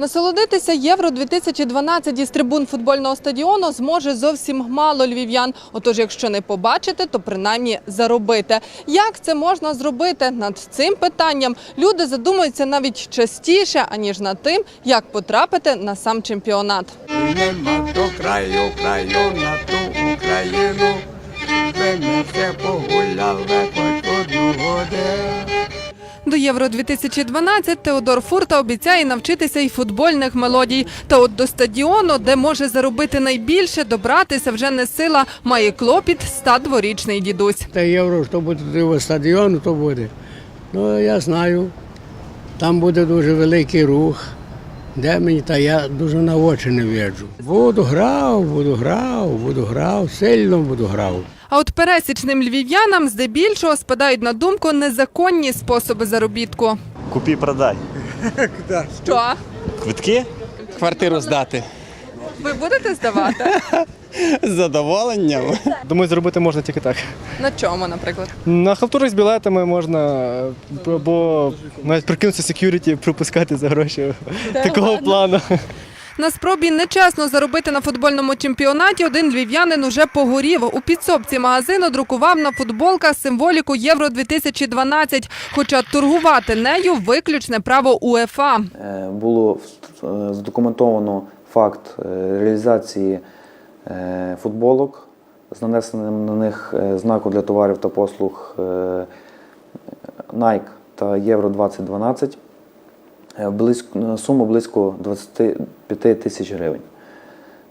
Насолодитися Євро 2012 із трибун футбольного стадіону зможе зовсім мало львів'ян. Отож, якщо не побачити, то принаймні заробити. Як це можна зробити? Над цим питанням люди задумуються навіть частіше, аніж над тим, як потрапити на сам чемпіонат. Нема до краю, краю на ту Україну. Ви ми все погуляли Євро 2012 Теодор Фурта обіцяє навчитися і футбольних мелодій. Та от до стадіону, де може заробити найбільше, добратися вже не сила, має клопіт 102-річний дідусь. Та євро, що буде стадіону, то буде. Ну, я знаю, там буде дуже великий рух. Де мені, та я дуже на очі не виджу. Буду грав, буду грав, буду грав, сильно буду грав. А от пересічним львів'янам здебільшого спадають на думку незаконні способи заробітку. Купі продай. Що? Квитки? квартиру здати. Ви будете здавати? З задоволенням. Думаю, зробити можна тільки так. На чому, наприклад? На халтурах з білетами можна, або навіть прикинутися секюріті, пропускати за гроші такого плану. На спробі нечесно заробити на футбольному чемпіонаті один львів'янин уже погорів. У підсобці магазину друкував на футболках символіку Євро 2012, хоча торгувати нею виключне право УЕФА. Е, було е, задокументовано факт е, реалізації футболок з нанесенням на них е, знаку для товарів та послуг е, Nike та Євро 2012 е, близько, суму близько 25 тисяч гривень.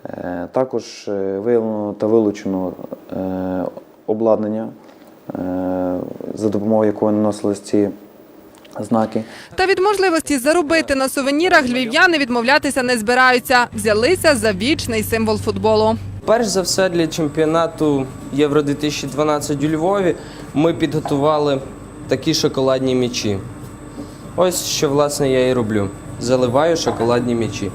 Е, Також е, виявлено та вилучено е, обладнання, е, за допомогою якого наносились ці знаки. Та від можливості заробити на сувенірах львів'яни відмовлятися не збираються. Взялися за вічний символ футболу. Перш за все для чемпіонату Євро 2012 у Львові ми підготували такі шоколадні м'ячі. Ось що власне я і роблю. Заливаю шоколадні м'ячі.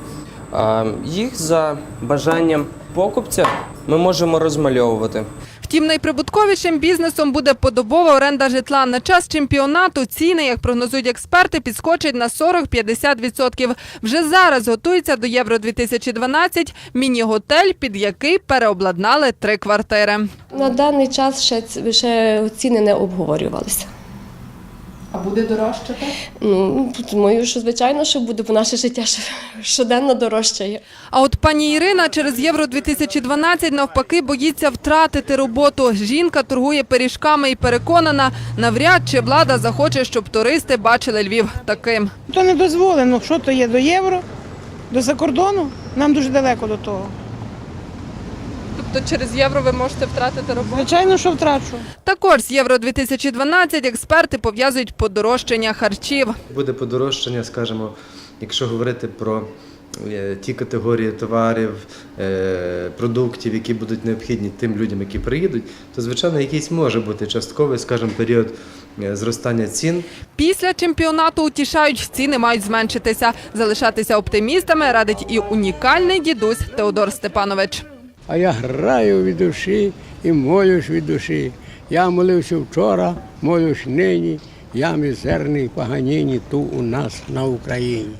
Їх за бажанням покупця ми можемо розмальовувати. Втім, найприбутковішим бізнесом буде подобова оренда житла. На час чемпіонату ціни, як прогнозують експерти, підскочать на 40-50%. Вже зараз готується до Євро 2012 міні-готель, під який переобладнали три квартири. На даний час ще, ще ціни не обговорювалися. А буде дорожче? Ну, думаю, що звичайно, що буде, бо наше життя щоденно дорожчає. А от пані Ірина через Євро 2012 навпаки боїться втратити роботу. Жінка торгує пиріжками і переконана, навряд чи влада захоче, щоб туристи бачили Львів таким. То не дозволено. Що то є до євро, до закордону? Нам дуже далеко до того. Тобто через євро ви можете втратити роботу? Звичайно, що втрачу. Також з Євро 2012 експерти пов'язують подорожчання харчів. Буде подорожчання, скажімо, якщо говорити про е, ті категорії товарів, е, продуктів, які будуть необхідні тим людям, які приїдуть, то звичайно якийсь може бути частковий, скажімо, період е, зростання цін. Після чемпіонату утішають, ціни мають зменшитися. Залишатися оптимістами радить і унікальний дідусь Теодор Степанович. А я граю від душі і молюсь від душі. Я молився вчора, молюсь нині. Я мізерний поганіні ту у нас на Україні.